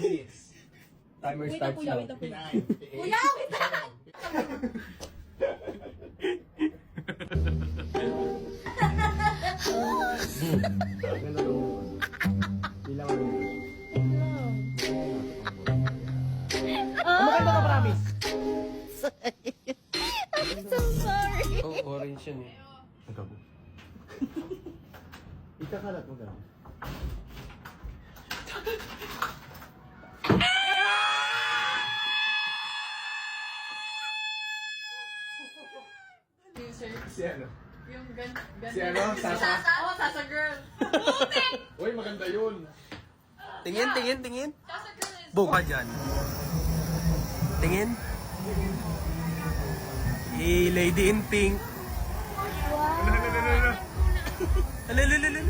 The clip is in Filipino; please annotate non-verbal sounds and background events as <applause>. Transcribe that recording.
minutes. Timer Wait na starts kuya, now. wait na kuya. 59, 58. Kuya, wait na! Ka, promise. I'm so sorry. Oh, orange yan eh. Ang gago. <laughs> Ikakalat mo gano'n. Si ano? Yung gan gan Si ano? Sasa? Oo, Sasa girl. Uy, maganda yun. Tingin, tingin, tingin. Sasa girl is... Buka dyan. Tingin. Eh, lady in pink. Wow. Alalalalala.